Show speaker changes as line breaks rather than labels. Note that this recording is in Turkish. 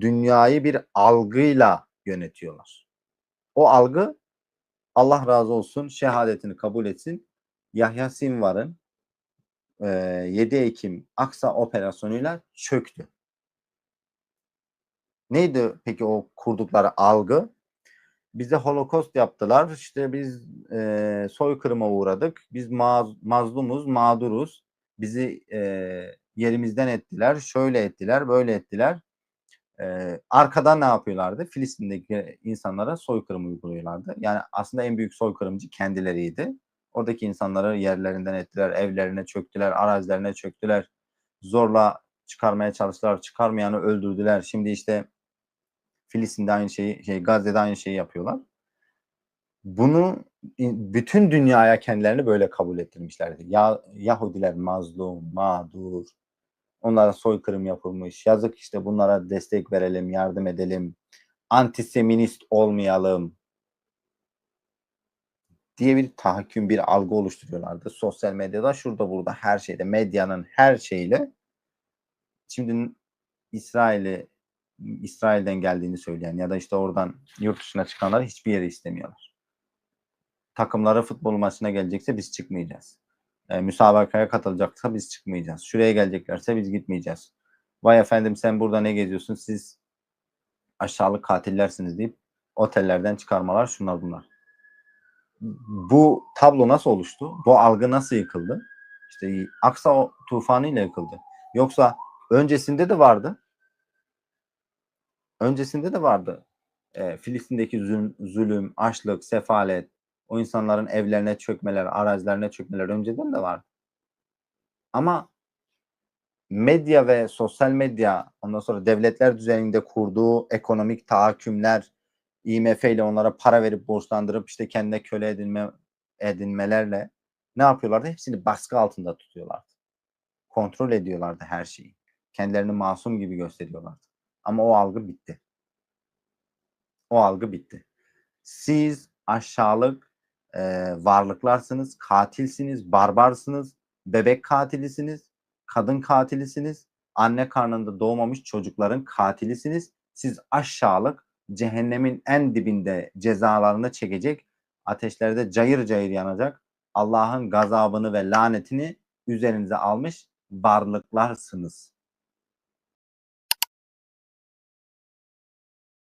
dünyayı bir algıyla yönetiyorlar. O algı Allah razı olsun şehadetini kabul etsin. Yahya Sinvar'ın e, 7 Ekim Aksa operasyonuyla çöktü. Neydi peki o kurdukları algı? Bize holokost yaptılar. İşte biz e, soykırıma uğradık. Biz maz, mazlumuz, mağduruz. Bizi e, yerimizden ettiler. Şöyle ettiler, böyle ettiler. E, arkadan ne yapıyorlardı? Filistin'deki insanlara soykırım uyguluyorlardı. Yani aslında en büyük soykırımcı kendileriydi. Oradaki insanları yerlerinden ettiler, evlerine çöktüler, arazilerine çöktüler. Zorla çıkarmaya çalıştılar, çıkarmayanı öldürdüler. Şimdi işte Filistin'de aynı şeyi, şey, Gazze'de aynı şeyi yapıyorlar. Bunu bütün dünyaya kendilerini böyle kabul ettirmişlerdi. Ya, Yahudiler mazlum, mağdur, onlara soykırım yapılmış, yazık işte bunlara destek verelim, yardım edelim, antiseminist olmayalım diye bir tahakküm, bir algı oluşturuyorlardı. Sosyal medyada, şurada burada, her şeyde, medyanın her şeyiyle. Şimdi İsrail'i İsrail'den geldiğini söyleyen ya da işte oradan yurt dışına çıkanlar hiçbir yere istemiyorlar. Takımlara futbol maçına gelecekse biz çıkmayacağız. E, müsabakaya katılacaksa biz çıkmayacağız. Şuraya geleceklerse biz gitmeyeceğiz. Vay efendim sen burada ne geziyorsun? Siz aşağılık katillersiniz deyip otellerden çıkarmalar şunlar bunlar. Bu tablo nasıl oluştu? Bu algı nasıl yıkıldı? İşte Aksa tufanı ile yıkıldı. Yoksa öncesinde de vardı öncesinde de vardı. E, Filistin'deki zulüm, zulüm, açlık, sefalet, o insanların evlerine çökmeler, arazilerine çökmeler önceden de vardı. Ama medya ve sosyal medya ondan sonra devletler düzeninde kurduğu ekonomik tahakkümler, IMF ile onlara para verip borçlandırıp işte kendine köle edinme edinmelerle ne yapıyorlardı? Hepsini baskı altında tutuyorlardı. Kontrol ediyorlardı her şeyi. Kendilerini masum gibi gösteriyorlardı. Ama o algı bitti. O algı bitti. Siz aşağılık e, varlıklarsınız, katilsiniz, barbarsınız, bebek katilisiniz, kadın katilisiniz, anne karnında doğmamış çocukların katilisiniz. Siz aşağılık cehennemin en dibinde cezalarını çekecek, ateşlerde cayır cayır yanacak, Allah'ın gazabını ve lanetini üzerinize almış varlıklarsınız.